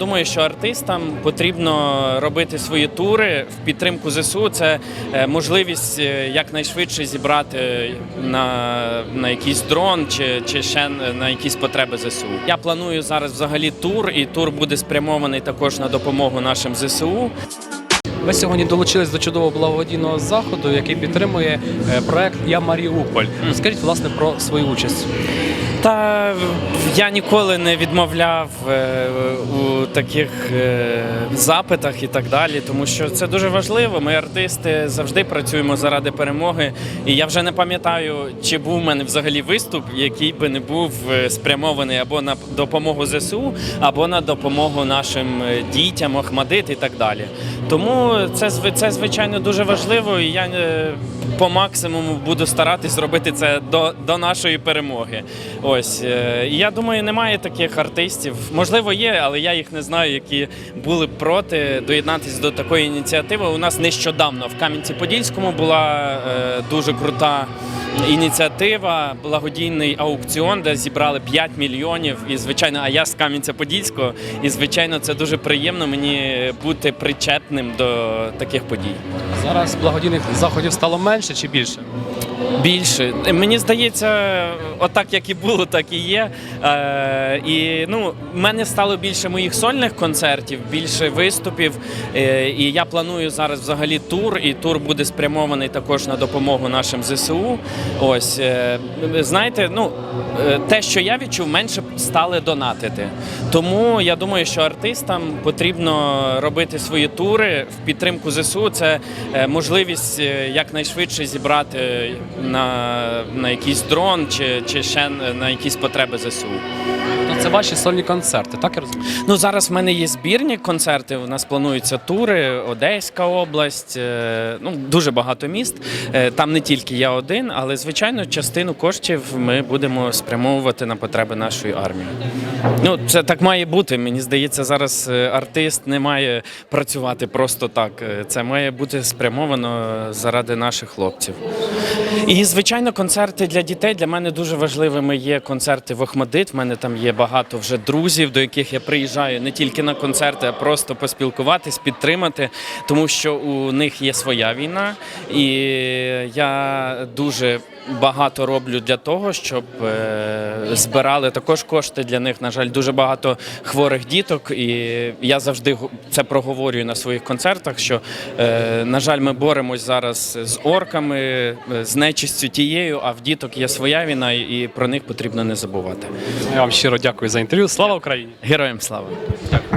Думаю, що артистам потрібно робити свої тури в підтримку ЗСУ. Це е, можливість е, якнайшвидше зібрати на, на якийсь дрон чи, чи ще на якісь потреби ЗСУ. Я планую зараз взагалі тур, і тур буде спрямований також на допомогу нашим ЗСУ. Ви сьогодні долучились до чудового благодійного заходу, який підтримує е, проект Я Маріуполь. Скажіть власне про свою участь. Та я ніколи не відмовляв е, у таких е, запитах і так далі, тому що це дуже важливо. Ми артисти завжди працюємо заради перемоги. І я вже не пам'ятаю, чи був у мене взагалі виступ, який би не був спрямований або на допомогу ЗСУ, або на допомогу нашим дітям, Охмадит і так далі. Тому це це звичайно дуже важливо, і я е, по максимуму буду старатись зробити це до, до нашої перемоги. Ось е, я думаю, немає таких артистів. Можливо, є, але я їх не знаю, які були проти доєднатися до такої ініціативи. У нас нещодавно в Кам'янці-Подільському була е, дуже крута. Ініціатива, благодійний аукціон, де зібрали 5 мільйонів. І звичайно, а я з Кам'янця-Подільського. І звичайно, це дуже приємно мені бути причетним до таких подій. Зараз благодійних заходів стало менше чи більше? Більше мені здається, отак як і було, так і є. Е, і ну, в мене стало більше моїх сольних концертів, більше виступів. Е, і я планую зараз взагалі тур, і тур буде спрямований також на допомогу нашим ЗСУ. Ось е, знаєте, ну е, те, що я відчув, менше стали донатити. Тому я думаю, що артистам потрібно робити свої тури в підтримку ЗСУ. Це е, можливість е, якнайшвидше зібрати на, на якийсь дрон чи, чи ще на якісь потреби ЗСУ. То це ваші сольні концерти, так я розумію? Ну зараз в мене є збірні концерти. У нас плануються тури, Одеська область, е, ну дуже багато міст. Е, Там не тільки я один, але звичайно, частину коштів ми будемо спрямовувати на потреби нашої армії. Ну це так має бути. Мені здається, зараз е, артист не має працювати просто так. Це має бути спрямовано заради наших хлопців. І звичайно, концерти для дітей для мене дуже важливими є концерти в Охмадит. В мене там є багато вже друзів, до яких я приїжджаю не тільки на концерти, а просто поспілкуватись, підтримати, тому що у них є своя війна, і я дуже багато роблю для того, щоб е, збирали також кошти для них. На жаль, дуже багато хворих діток, і я завжди це проговорюю на своїх концертах. Що е, на жаль, ми боремось зараз з орками, е, з нечистю тією, а в діток є своя війна, і про них потрібно не забувати. Я вам щиро дякую за інтерв'ю. Слава Україні! Героям слава! Дякую.